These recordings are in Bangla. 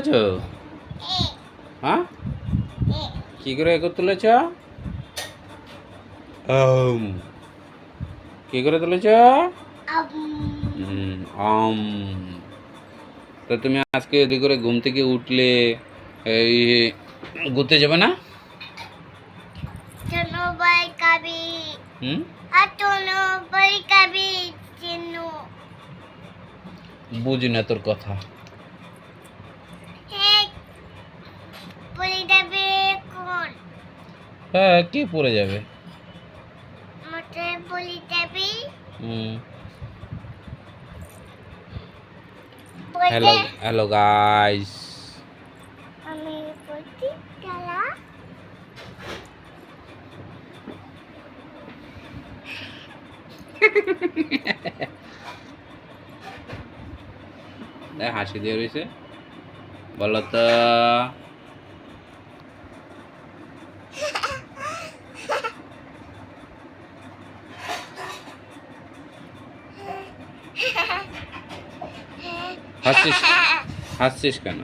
তুলেছ? হ্যাঁ? কি করে এগো তুলেছ। কি করে তুলেছ? আম। তো তুমি আজকে এদিক করে ঘুম থেকে উঠলে এই ঘুরতে যাবে না? বুঝি না তোর কথা। হ্যাঁ কে পড়ে যাবে? হ্যালো হ্যালো গাইস আমি খেলা হাসি দিয়ে রয়েছে বলো তো। হাসছিস? হাসছিস কেন?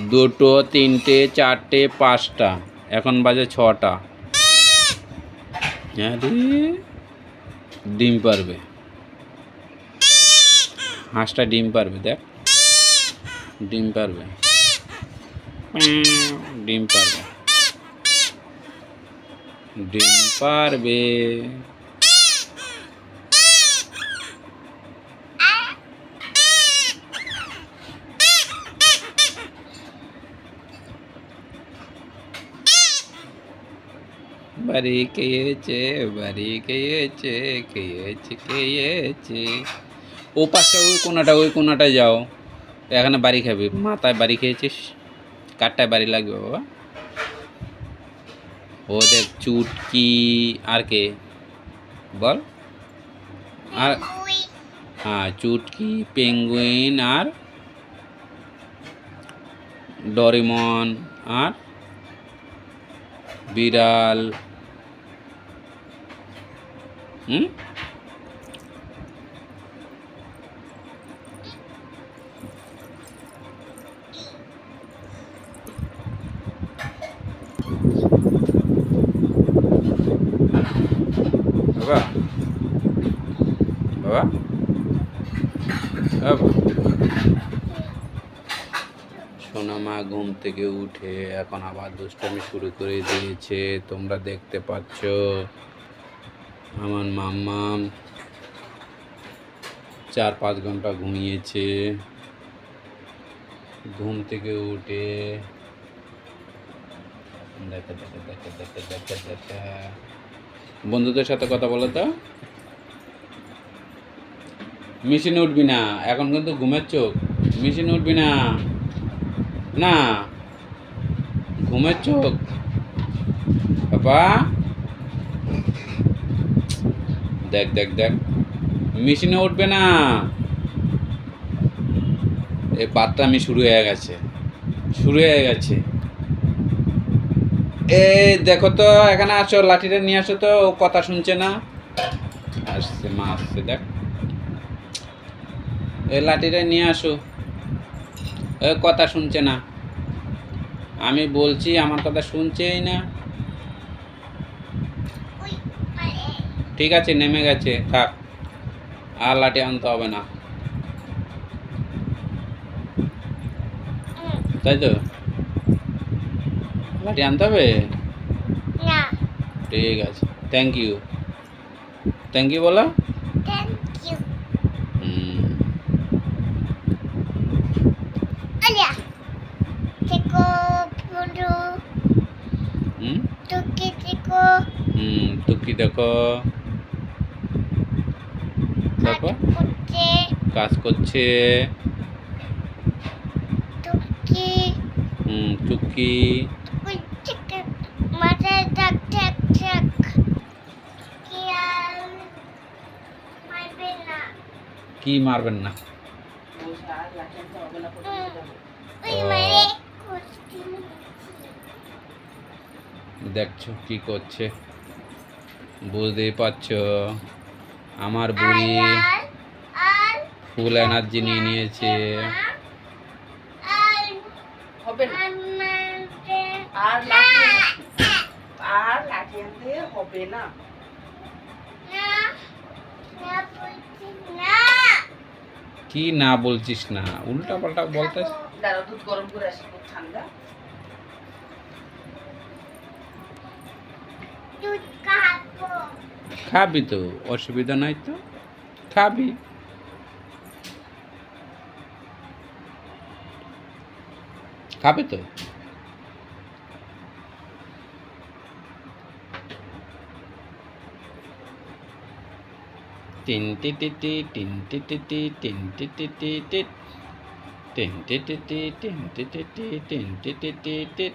দুটো, তিনটে, চারটে, পাঁচটা। এখন বাজে ছটা। আরে, ডিম পারবে। হাঁসটা ডিম পারবে, দেখ। ডিম পারবে। ডিম পারবে। ডিম পারবে। বাড়ি খেয়েছে বাড়ি খেয়েছে খেয়েছে খেয়েছে। ও পাশটা, ওই কোনাটা ওই কোনাটা যাও। এখানে বাড়ি খাবি। মাথায় বাড়ি খেয়েছিস? কারটায় বাড়ি লাগবে, বাবা। ও দেখ চুটকি আর কে? বল। আর হ্যাঁ চুটকি পেঙ্গুইন আর ডরিমন আর বিড়াল। হুম বাবা বাবা। বাবা। সোনামা ঘুম থেকে উঠে এখন আবার দুষ্টামি শুরু করে দিয়েছে, তোমরা দেখতে পাচ্ছ। আমার মাম্মাম চার পাঁচ ঘণ্টা ঘুমিয়েছে। ঘুম থেকে উঠে দেখে দেখে দেখে দেখে দেখে দেখে। বন্ধুদের সাথে কথা বলো তো। মেশিনে উঠবি না, এখন কিন্তু ঘুমের চোখ। মেশিনে উঠবি না। না, ঘুমের চোখ। বাবা। দেখ দেখ দেখ। মেশিনে উঠবে না। এই বাতটা শুরু হয়ে গেছে। শুরু হয়ে গেছে। এ দেখো তো, এখানে আসো, লাঠিটা নিয়ে আসো তো, ও কথা শুনছে না। আসছে, মা আসছে, দেখ। এই লাঠিটা নিয়ে আসো। এ কথা শুনছে না। আমি বলছি আমার কথা শুনছেই না। ঠিক আছে নেমে গেছে থাক। আর লাঠি আনতে হবে না। তাই তো? লাঠি আনতে হবে? ঠিক আছে থ্যাংক ইউ থ্যাংক ইউ বলো থ্যাংক ইউ হুম, আলিয়া দেখো বন্ধু তোকে দেখো। হুম টুকি দেখো। দেখো। কাজ করছে। তোকে হুম টুকি। মাথায় থাক থাক থাক কি আর না। কি মারবেন না? ওই মারে। দেখছ কি করছে? বুঝতেই পারছ? আমার বুড়ি ফুল এনার্জি নিয়ে নিয়েছে। হবে আর আর হবে না। না না বলছি না। কি না বলছিস না? উল্টা পাল্টা বলতে দুধ গরম করে আসি খুব ঠান্ডা। খাব তো, অসুবিধা নাই তো, খাবি। খাবে তো? টিন টি টি টি টিন টি টি টি টিন টি টি টি টি টিট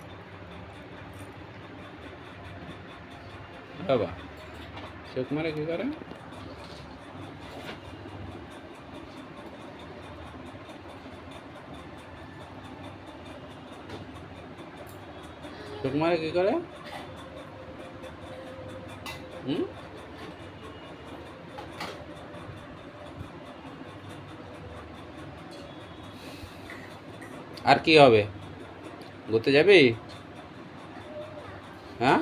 বাবা, চোখ মারে কি করে? চোখ মারে কি করে? হুম? আর কি হবে? ঘুরতে যাবি? হ্যাঁ?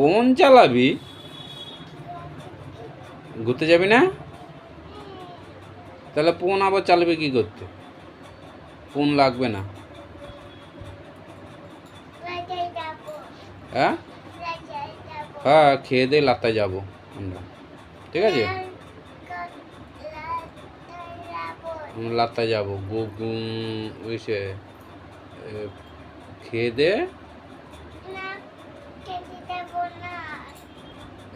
ফোন চালাবি? ঘুরতে যাবি না? তাহলে ফোন আবার চালাবি কি করতে? ফোন লাগবে না। হ্যাঁ? হ্যাঁ খেয়ে দিয়ে লাত্তায় যাব আমরা। ঠিক আছে? আমরা যাব। গুম ওইসে এ, খেয়ে দে না খেতে যাব না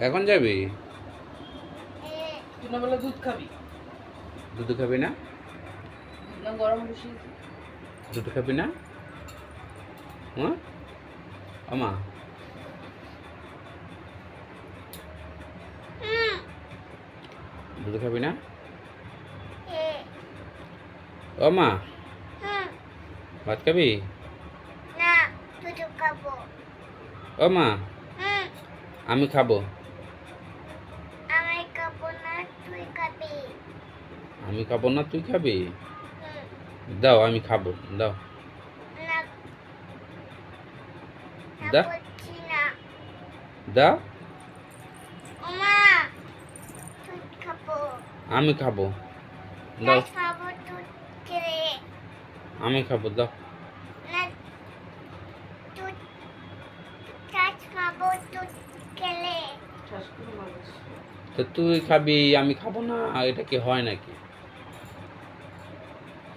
এখন যাবি? দুধ খাবি। দুধ খাবি না? দুধ গরম দুধ খাবি না? হ্যাঁ আমা? দুধ খাবি না? ও মা ভাত খাবি? না দুধ খাব। ও মা আমি খাব। আমি খাব না তুই খাবি। দাও আমি খাব দাও। আমি খাব। দাও। আমি খাব দাও। তো তুই খাবি আমি খাব না এটা কি হয় নাকি?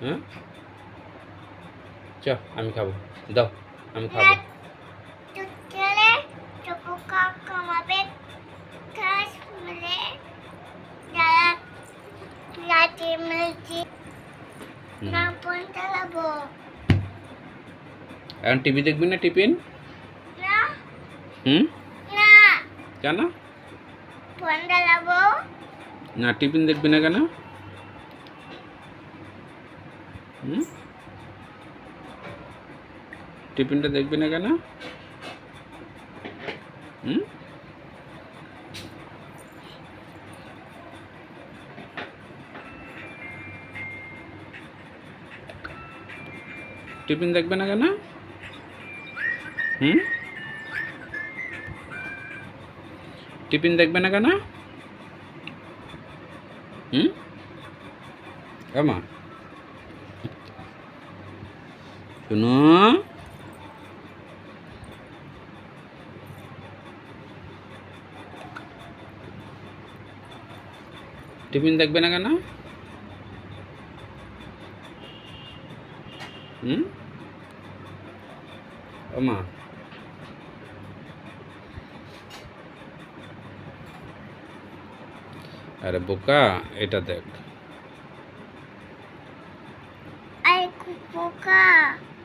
হ্যাঁ? চ আমি খাব। দাও আমি খাব। এখন টিভি দেখবি না টিফিন? হুম? কেন? না, টিফিন দেখবি না কেন? টিফিনটা দেখবি না কেন? হুম? টিফিন দেখবে না কেন? হুম? টিফিন দেখবে না কেন? হুম? আমা। শুনো। টিফিন দেখবে না কেন? হুম? ওমা আরে বোকা এটা দেখ।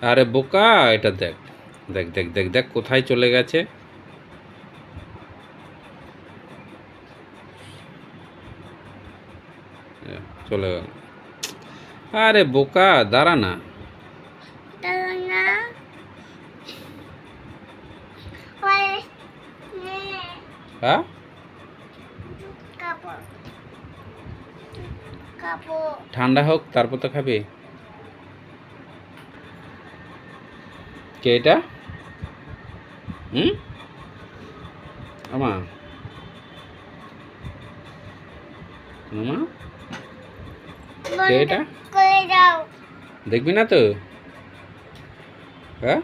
আরে বোকা। এটা দেখ। দেখ দেখ দেখ দেখ কোথায় চলে গেছে? চলে গেল। আরে বোকা দাঁড়া না। দাঁড়া না। হ্যাঁ? ঠান্ডা হোক তারপর তো খাবি। কে এটা? হুম? আমা। আমা। কে এটা? দেখবি না তো? হ্যাঁ?